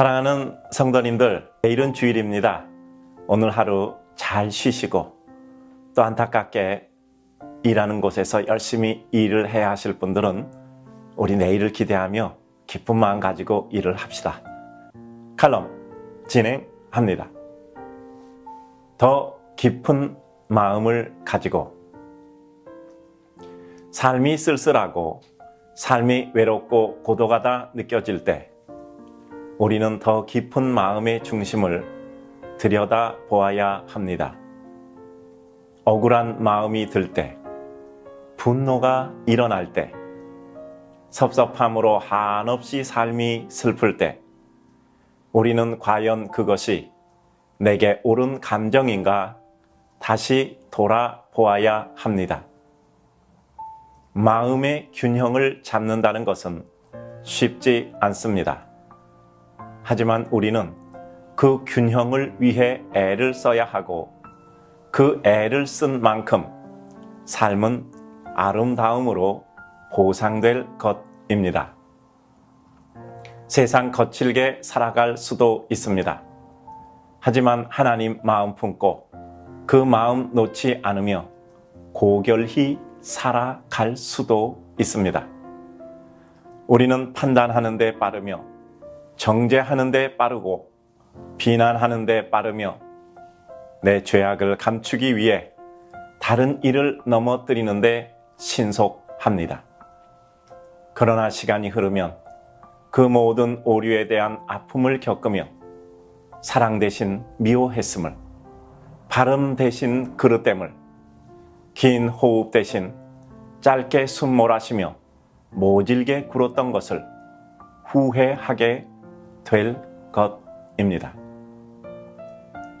사랑하는 성도님들, 내일은 주일입니다. 오늘 하루 잘 쉬시고 또 안타깝게 일하는 곳에서 열심히 일을 해야 하실 분들은 우리 내일을 기대하며 기쁜 마음 가지고 일을 합시다. 칼럼 진행합니다. 더 깊은 마음을 가지고 삶이 쓸쓸하고 삶이 외롭고 고독하다 느껴질 때 우리는 더 깊은 마음의 중심을 들여다 보아야 합니다. 억울한 마음이 들 때, 분노가 일어날 때, 섭섭함으로 한없이 삶이 슬플 때, 우리는 과연 그것이 내게 옳은 감정인가 다시 돌아보아야 합니다. 마음의 균형을 잡는다는 것은 쉽지 않습니다. 하지만 우리는 그 균형을 위해 애를 써야 하고 그 애를 쓴 만큼 삶은 아름다움으로 보상될 것입니다. 세상 거칠게 살아갈 수도 있습니다. 하지만 하나님 마음 품고 그 마음 놓지 않으며 고결히 살아갈 수도 있습니다. 우리는 판단하는 데 빠르며 정죄하는 데 빠르고 비난하는 데 빠르며 내 죄악을 감추기 위해 다른 일을 넘어뜨리는데 신속합니다. 그러나 시간이 흐르면 그 모든 오류에 대한 아픔을 겪으며 사랑 대신 미워했음을, 발음 대신 그릇됨을, 긴 호흡 대신 짧게 숨 몰아쉬며 모질게 굴었던 것을 후회하게 될 것입니다.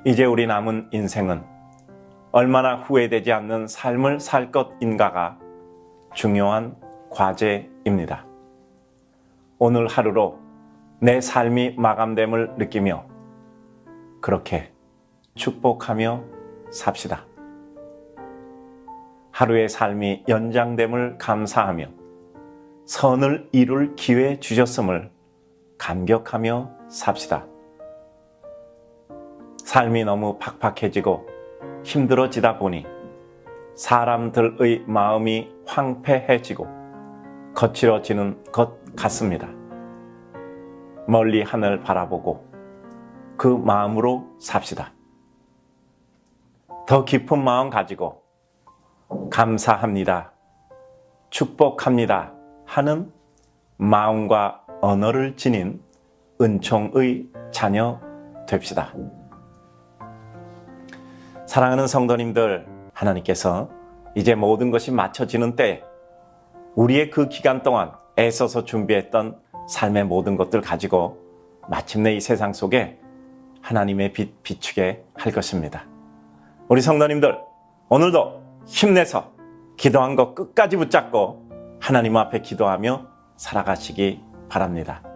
이제 우리 남은 인생은 얼마나 후회되지 않는 삶을 살 것인가가 중요한 과제입니다. 오늘 하루로 내 삶이 마감됨을 느끼며 그렇게 축복하며 삽시다. 하루의 삶이 연장됨을 감사하며 선을 이룰 기회 주셨음을 감격하며 삽시다. 삶이 너무 팍팍해지고 힘들어지다 보니 사람들의 마음이 황폐해지고 거칠어지는 것 같습니다. 멀리 하늘 바라보고 그 마음으로 삽시다. 더 깊은 마음 가지고 감사합니다. 축복합니다. 하는 마음과 언어를 지닌 은총의 자녀 됩시다. 사랑하는 성도님들, 하나님께서 이제 모든 것이 맞춰지는 때 우리의 그 기간 동안 애써서 준비했던 삶의 모든 것들 가지고 마침내 이 세상 속에 하나님의 빛 비추게 할 것입니다. 우리 성도님들, 오늘도 힘내서 기도한 것 끝까지 붙잡고 하나님 앞에 기도하며 살아가시기 바랍니다.